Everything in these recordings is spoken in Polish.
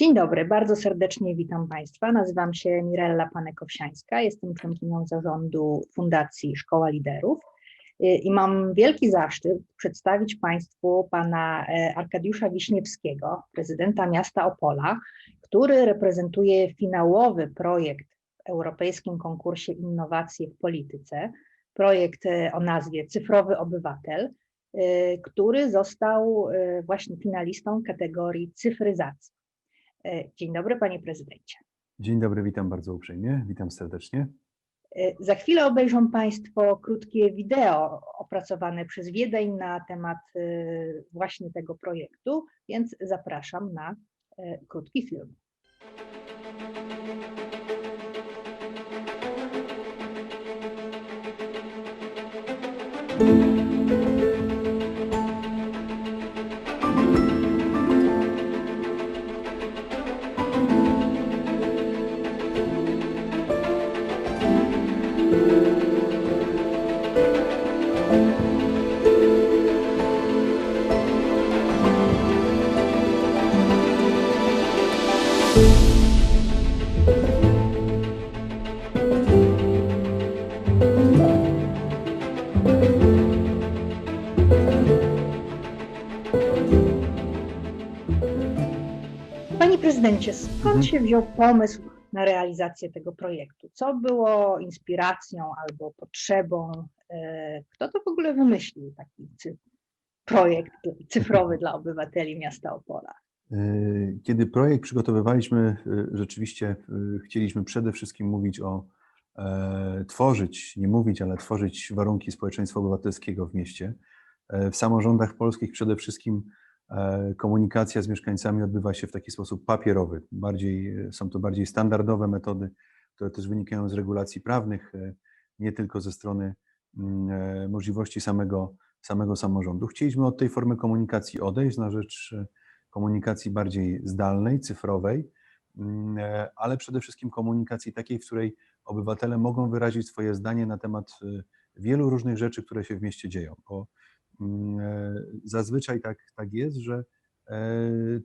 Dzień dobry, bardzo serdecznie witam Państwa. Nazywam się Mirella Panek-Owsiańska, jestem członkinią zarządu Fundacji Szkoła Liderów y, i mam wielki zaszczyt przedstawić Państwu pana e, Arkadiusza Wiśniewskiego, prezydenta miasta Opola, który reprezentuje finałowy projekt w Europejskim Konkursie Innowacje w Polityce, projekt e, o nazwie Cyfrowy Obywatel, y, który został e, właśnie finalistą kategorii cyfryzacji. E, Dzień dobry, panie prezydencie. Dzień dobry, witam bardzo uprzejmie, witam serdecznie. E, Za chwilę obejrzą Państwo krótkie wideo opracowane przez Wiedeń na temat e, właśnie tego projektu, więc zapraszam na krótki film. Panie prezydencie, skąd Mhm. się wziął pomysł na realizację tego projektu? Co było inspiracją albo potrzebą? E, Kto to w ogóle wymyślił taki projekt cyfrowy dla obywateli miasta Opola? Y, Kiedy projekt przygotowywaliśmy, y, rzeczywiście y, chcieliśmy przede wszystkim mówić o, e, tworzyć, nie mówić, ale tworzyć warunki społeczeństwa obywatelskiego w mieście. E, W samorządach polskich przede wszystkim e, komunikacja z mieszkańcami odbywa się w taki sposób papierowy. Bardziej, są to bardziej standardowe metody, które też wynikają z regulacji prawnych, nie tylko ze strony mm, możliwości samego, samego samorządu. Chcieliśmy od tej formy komunikacji odejść na rzecz komunikacji bardziej zdalnej, cyfrowej, mm, e, ale przede wszystkim komunikacji takiej, w której obywatele mogą wyrazić swoje zdanie na temat e, wielu różnych rzeczy, które się w mieście dzieją. Bo mm, e, zazwyczaj tak, tak jest, że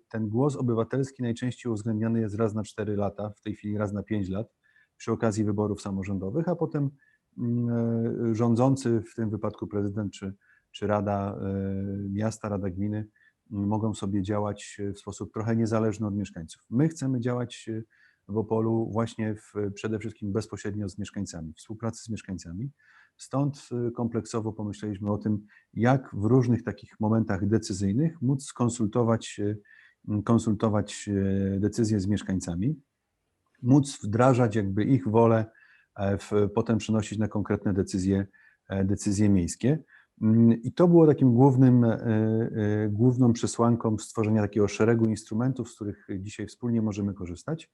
ten głos obywatelski najczęściej uwzględniany jest raz na 4 lata, w tej chwili raz na 5 lat, przy okazji wyborów samorządowych, a potem mm, rządzący, w tym wypadku prezydent czy, czy Rada Miasta, Rada Gminy, mogą sobie działać w sposób trochę niezależny od mieszkańców. My chcemy działać w Opolu właśnie w, przede wszystkim bezpośrednio z mieszkańcami, współpracy z mieszkańcami. Stąd kompleksowo pomyśleliśmy o tym, jak w różnych takich momentach decyzyjnych móc skonsultować, konsultować decyzje z mieszkańcami, móc wdrażać jakby ich wolę, e, w, potem przenosić na konkretne decyzje, e, decyzje miejskie. Mm, I to było takim głównym, e, e, główną przesłanką stworzenia takiego szeregu instrumentów, z których dzisiaj wspólnie możemy korzystać,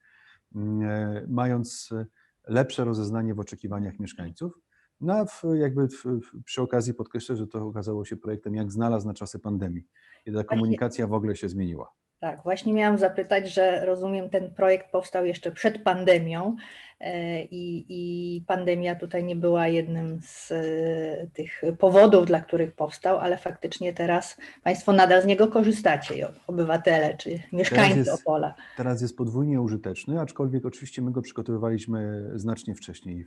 mm, e, mając lepsze rozeznanie w oczekiwaniach mieszkańców. No a w, jakby w, przy okazji podkreślę, że to okazało się projektem jak znalazł na czasy pandemii, kiedy ta komunikacja w ogóle się zmieniła. Tak, właśnie miałam zapytać, że rozumiem, ten projekt powstał jeszcze przed pandemią i, i pandemia tutaj nie była jednym z e, tych powodów, dla których powstał, ale faktycznie teraz Państwo nadal z niego korzystacie, obywatele czy mieszkańcy jest- Opola. Teraz jest podwójnie użyteczny, aczkolwiek oczywiście my go przygotowywaliśmy znacznie wcześniej.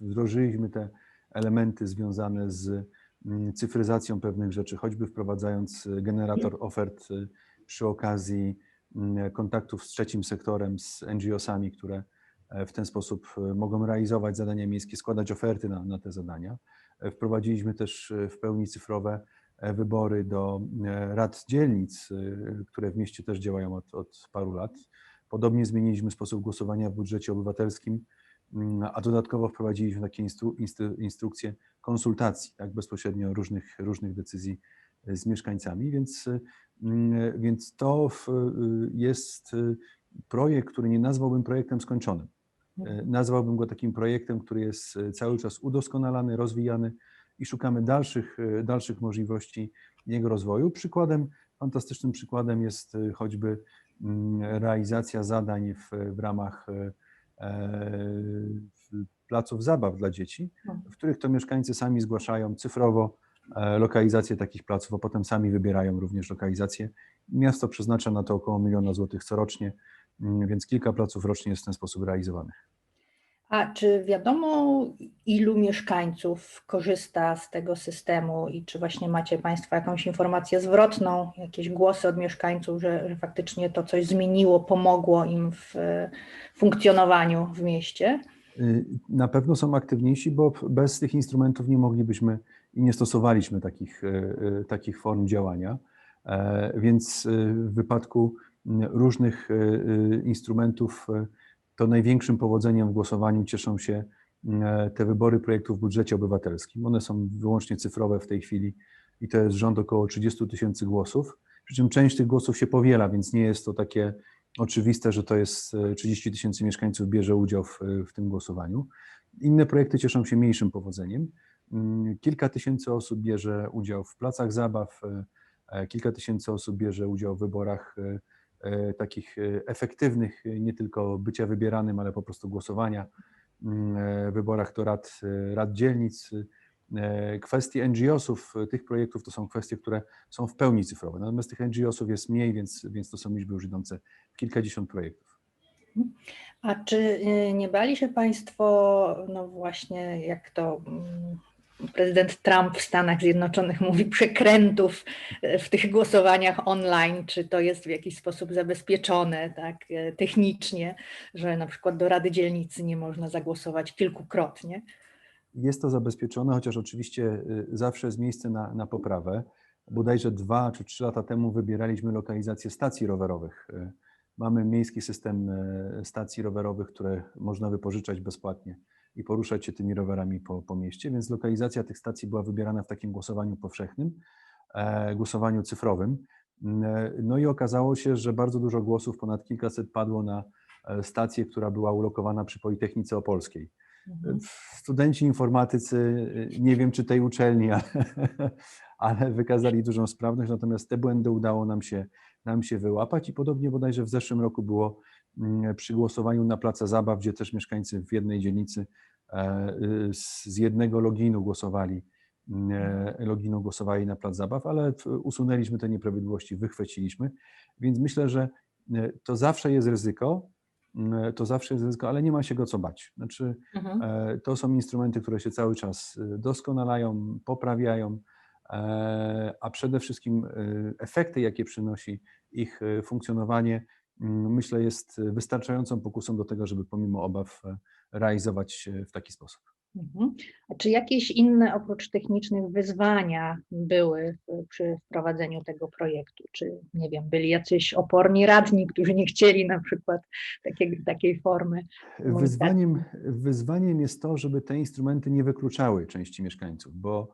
Wdrożyliśmy te elementy związane z mm, cyfryzacją pewnych rzeczy, choćby wprowadzając generator ofert y, przy okazji mm, kontaktów z trzecim sektorem, z NGO-sami, które e, w ten sposób e, mogą realizować zadania miejskie, składać oferty na, na te zadania. E, Wprowadziliśmy też e, w pełni cyfrowe e, wybory do e, rad dzielnic, e, które w mieście też działają od, od paru lat. Podobnie zmieniliśmy sposób głosowania w budżecie obywatelskim, mm, a dodatkowo wprowadziliśmy takie instru, instru, instrukcje konsultacji, tak bezpośrednio różnych, różnych decyzji e, z mieszkańcami, więc, e, mm, więc to jest projekt, który nie nazwałbym projektem skończonym. E, Nazwałbym go takim projektem, który jest e, cały czas udoskonalany, rozwijany i szukamy dalszych, e, dalszych możliwości jego rozwoju. Przykładem, fantastycznym przykładem jest choćby mm, realizacja zadań w, w ramach placów zabaw dla dzieci, w których to mieszkańcy sami zgłaszają cyfrowo lokalizację takich placów, a potem sami wybierają również lokalizację. Miasto przeznacza na to około miliona złotych corocznie. Mm, więc kilka placów rocznie jest w ten sposób realizowanych. A czy wiadomo, ilu mieszkańców korzysta z tego systemu i czy właśnie macie Państwo jakąś informację zwrotną, jakieś głosy od mieszkańców, że, że faktycznie to coś zmieniło, pomogło im w funkcjonowaniu w mieście? Y, na pewno są aktywniejsi, bo bez tych instrumentów nie moglibyśmy i nie stosowaliśmy takich, y, y, takich form działania. E, więc w wypadku różnych instrumentów to największym powodzeniem w głosowaniu cieszą się te wybory projektów w budżecie obywatelskim. One są wyłącznie cyfrowe w tej chwili i to jest rząd około 30 tysięcy głosów. Przy czym część tych głosów się powiela, więc nie jest to takie oczywiste, że to jest 30 tysięcy mieszkańców bierze udział w, w tym głosowaniu. Inne projekty cieszą się mniejszym powodzeniem. Mm, kilka tysięcy osób bierze udział w placach zabaw, e, kilka tysięcy osób bierze udział w wyborach e, e, takich efektywnych, nie tylko bycia wybieranym, ale po prostu głosowania, mm, wyborach do rad, rad dzielnic. Kwestie NGO-sów, tych projektów to są kwestie, które są w pełni cyfrowe. Natomiast tych NGO-sów jest mniej, więc, więc to są liczby już idące w kilkadziesiąt projektów. A czy nie bali się Państwo, no właśnie, jak to mm, prezydent Trump w Stanach Zjednoczonych mówi przekrętów e, w tych głosowaniach online, czy to jest w jakiś sposób zabezpieczone tak e, technicznie, że na przykład do Rady Dzielnicy nie można zagłosować kilkukrotnie? Jest to zabezpieczone, chociaż oczywiście e, zawsze jest miejsce na, na poprawę. Bodajże dwa czy trzy lata temu wybieraliśmy lokalizację stacji rowerowych. Mamy miejski system stacji rowerowych, które można wypożyczać bezpłatnie i poruszać się tymi rowerami po, po mieście, więc lokalizacja tych stacji była wybierana w takim głosowaniu powszechnym, e, głosowaniu cyfrowym. E, no i okazało się, że bardzo dużo głosów, ponad kilkaset padło na e, stację, która była ulokowana przy Politechnice Opolskiej. Mhm. Studenci informatycy, nie wiem czy tej uczelni, ale, ale wykazali dużą sprawność, natomiast te błędy udało nam się, nam się wyłapać i podobnie bodajże w zeszłym roku było mm, przy głosowaniu na Placa Zabaw, gdzie też mieszkańcy w jednej dzielnicy E, z jednego loginu głosowali, e, loginu głosowali na plac zabaw, ale usunęliśmy te nieprawidłowości, wychwyciliśmy, więc myślę, że e, to zawsze jest ryzyko, to zawsze jest ryzyko, ale nie ma się go co bać. Znaczy, mhm. to są instrumenty, które się cały czas doskonalają, poprawiają, a przede wszystkim efekty, jakie przynosi ich funkcjonowanie, myślę, jest wystarczającą pokusą do tego, żeby pomimo obaw realizować w taki sposób. Mhm. A czy jakieś inne oprócz technicznych wyzwania były przy wprowadzeniu tego projektu? Czy nie wiem, byli jacyś oporni radni, którzy nie chcieli na przykład takiej, takiej formy? Wyzwaniem, wyzwaniem jest to, żeby te instrumenty nie wykluczały części mieszkańców, bo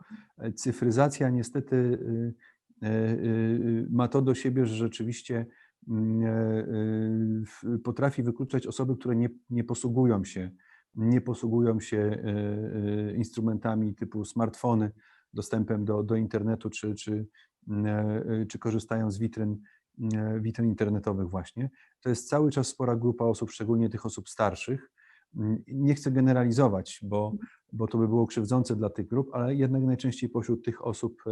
cyfryzacja niestety y, y, y, ma to do siebie, że rzeczywiście mm, potrafi wykluczać osoby, które nie, nie posługują się nie posługują się e, e, instrumentami typu smartfony, dostępem do, do internetu, czy, czy, czy korzystają z witryn, witryn internetowych właśnie. To jest cały czas spora grupa osób, szczególnie tych osób starszych. Nie chcę generalizować, bo, bo to by było krzywdzące dla tych grup, ale jednak najczęściej pośród tych osób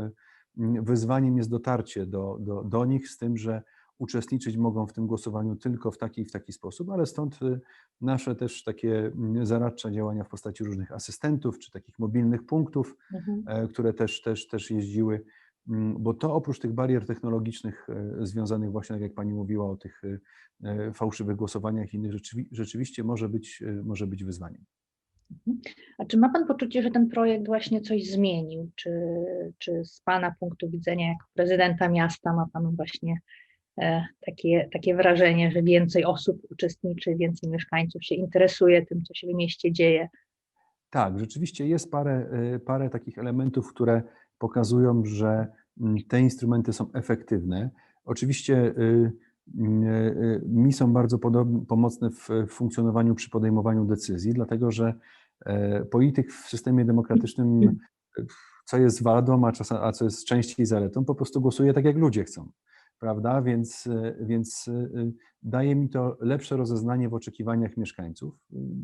wyzwaniem jest dotarcie do, do, do nich z tym, że uczestniczyć mogą w tym głosowaniu tylko w taki i w taki sposób, ale stąd y, nasze też takie mm, zaradcze działania w postaci różnych asystentów czy takich mobilnych punktów, mhm. E, które też, też, też jeździły, mm, bo to oprócz tych barier technologicznych e, związanych właśnie, tak jak Pani mówiła, o tych e, fałszywych głosowaniach i innych, rzeczywiście może być, może być wyzwaniem. Mhm. A czy ma Pan poczucie, że ten projekt właśnie coś zmienił? Czy, czy z Pana punktu widzenia jako prezydenta miasta ma Pan właśnie takie, takie wrażenie, że więcej osób uczestniczy, więcej mieszkańców się interesuje tym, co się w mieście dzieje. Tak, rzeczywiście jest parę, e, parę takich elementów, które pokazują, że mm, te instrumenty są efektywne. Oczywiście y, y, mi są bardzo pomocne w funkcjonowaniu przy podejmowaniu decyzji, dlatego że e, polityk w systemie demokratycznym, co jest wadą, a, czasem, a co jest częściej zaletą, po prostu głosuje tak, jak ludzie chcą prawda? Więc, więc y, daje mi to lepsze rozeznanie w oczekiwaniach mieszkańców.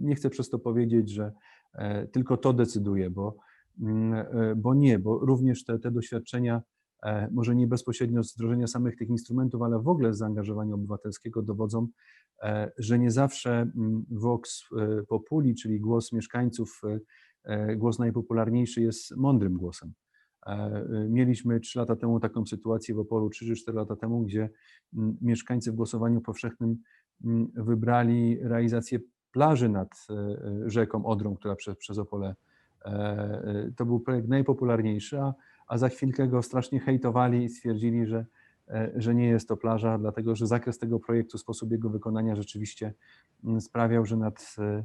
Nie chcę przez to powiedzieć, że e, tylko to decyduje, bo, mm, e, bo nie, bo również te, te doświadczenia, e, może nie bezpośrednio z wdrożenia samych tych instrumentów, ale w ogóle z zaangażowania obywatelskiego dowodzą, że nie zawsze mm, vox populi, czyli głos mieszkańców, głos najpopularniejszy jest mądrym głosem. Mieliśmy trzy lata temu taką sytuację w Opolu, 3 czy 4 lata temu, gdzie mm, mieszkańcy w głosowaniu powszechnym mm, wybrali realizację plaży nad rzeką Odrą, która przez, przez Opole. To był projekt najpopularniejszy, a, a za chwilkę go strasznie hejtowali i stwierdzili, że E, że nie jest to plaża, dlatego że zakres tego projektu, sposób jego wykonania rzeczywiście mm, sprawiał, że nad e,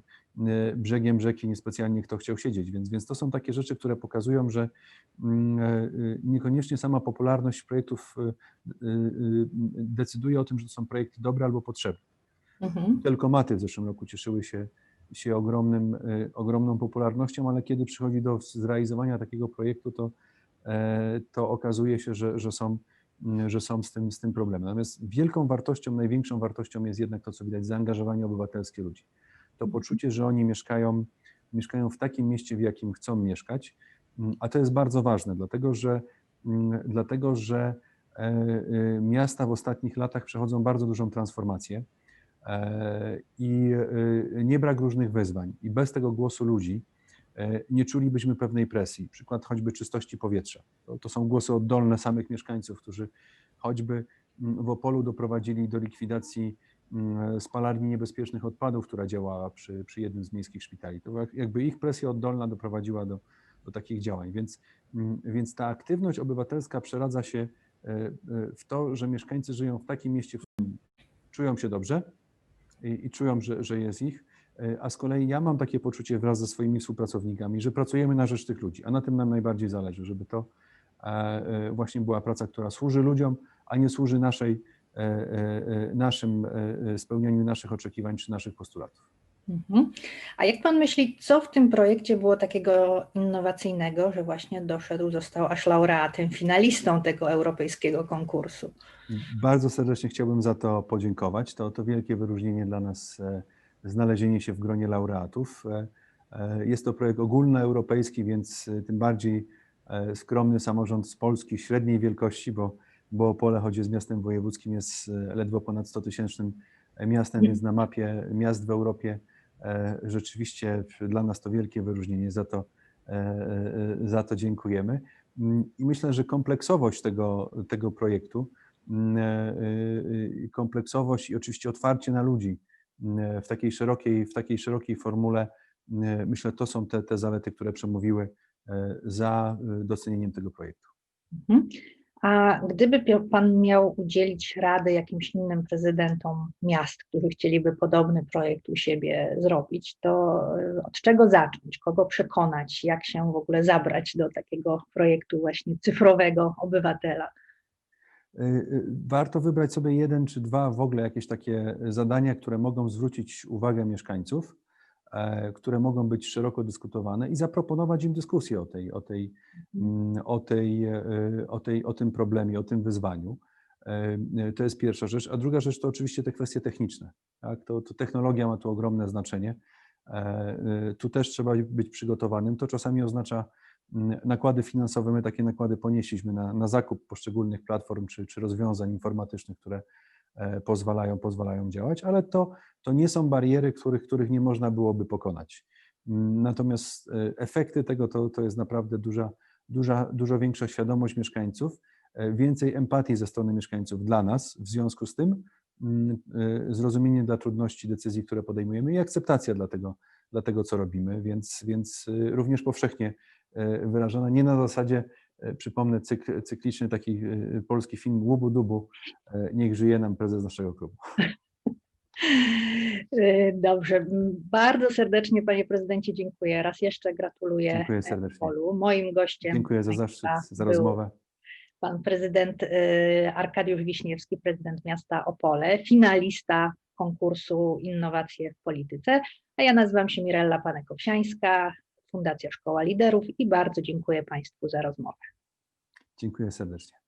brzegiem rzeki niespecjalnie kto chciał siedzieć. Więc, więc to są takie rzeczy, które pokazują, że mm, e, niekoniecznie sama popularność projektów decyduje o tym, że to są projekty dobre albo potrzebne. Mhm. Telkomaty w zeszłym roku cieszyły się, się ogromnym, ogromną popularnością, ale kiedy przychodzi do zrealizowania takiego projektu, to, to okazuje się, że, że są Mm, że są z tym, z tym problemy. Natomiast wielką wartością, największą wartością jest jednak to, co widać, zaangażowanie obywatelskie ludzi. To poczucie, że oni mieszkają, mieszkają w takim mieście, w jakim chcą mieszkać, mm, a to jest bardzo ważne, dlatego że, mm, dlatego, że e, e, miasta w ostatnich latach przechodzą bardzo dużą transformację e, i nie brak różnych wyzwań. I bez tego głosu ludzi, nie czulibyśmy pewnej presji. Przykład choćby czystości powietrza. To, to są głosy oddolne samych mieszkańców, którzy choćby mm, w Opolu doprowadzili do likwidacji spalarni niebezpiecznych odpadów, która działała przy, przy jednym z miejskich szpitali. To jakby ich presja oddolna doprowadziła do, do takich działań. Więc, mm, więc ta aktywność obywatelska przeradza się e, e, w to, że mieszkańcy żyją w takim mieście, w którym czują się dobrze i, i czują, że, że jest ich E, a z kolei ja mam takie poczucie wraz ze swoimi współpracownikami, że pracujemy na rzecz tych ludzi, a na tym nam najbardziej zależy, żeby to właśnie była praca, która służy ludziom, a nie służy naszej, naszym spełnianiu naszych oczekiwań czy naszych postulatów. Mhm. A jak pan myśli, co w tym projekcie było takiego innowacyjnego, że właśnie doszedł, został aż laureatem, finalistą tego europejskiego konkursu? Bardzo serdecznie chciałbym za to podziękować. To, to wielkie wyróżnienie dla nas znalezienie się w gronie laureatów. E, e, jest to projekt ogólnoeuropejski, więc e, tym bardziej skromny samorząd z Polski średniej wielkości, bo, bo Opole, choć jest miastem wojewódzkim, jest ledwo ponad 100 tysięcznym miastem, więc na mapie miast w Europie rzeczywiście dla nas to wielkie wyróżnienie, za to, za to dziękujemy. Mm, I myślę, że kompleksowość tego, tego projektu, mm, kompleksowość i oczywiście otwarcie na ludzi, w takiej szerokiej, w takiej szerokiej formule, myślę, to są te, te zalety, które przemówiły e, za e, docenieniem tego projektu. Mhm. A gdyby Pan miał udzielić rady jakimś innym prezydentom miast, którzy chcieliby podobny projekt u siebie zrobić, to e, od czego zacząć, kogo przekonać, jak się w ogóle zabrać do takiego projektu właśnie cyfrowego obywatela? Y, y, warto wybrać sobie jeden czy dwa w ogóle jakieś takie zadania, które mogą zwrócić uwagę mieszkańców, e, które mogą być szeroko dyskutowane i zaproponować im dyskusję o, tej, o, tej, mm, o, tej, e, o, tej, o tym problemie, o tym wyzwaniu. E, to jest pierwsza rzecz. A druga rzecz to oczywiście te kwestie techniczne. Tak? To, to technologia ma tu ogromne znaczenie. Tu też trzeba być przygotowanym. To czasami oznacza nakłady finansowe, my takie nakłady ponieśliśmy na, na zakup poszczególnych platform czy, czy rozwiązań informatycznych, które e, pozwalają, pozwalają działać, ale to, to nie są bariery, których, których nie można byłoby pokonać. Natomiast e, efekty tego to, to jest naprawdę duża, duża, dużo większa świadomość mieszkańców, e, więcej empatii ze strony mieszkańców dla nas, w związku z tym zrozumienie dla trudności decyzji, które podejmujemy i akceptacja dla tego, dla tego co robimy, więc, więc również powszechnie E, wyrażona nie na zasadzie, e, przypomnę, cykl, cykliczny taki e, polski film Łubu Dubu, niech żyje nam prezes naszego klubu. Dobrze, bardzo serdecznie panie prezydencie dziękuję. Raz jeszcze gratuluję dziękuję serdecznie. Polu. Moim gościem. Dziękuję za zaszczyt, za rozmowę. Pan prezydent Arkadiusz Wiśniewski, prezydent miasta Opole, finalista konkursu Innowacje w Polityce, a ja nazywam się Mirella Panekowsiańska, Fundacja Szkoła Liderów i bardzo dziękuję Państwu za rozmowę. Dziękuję serdecznie.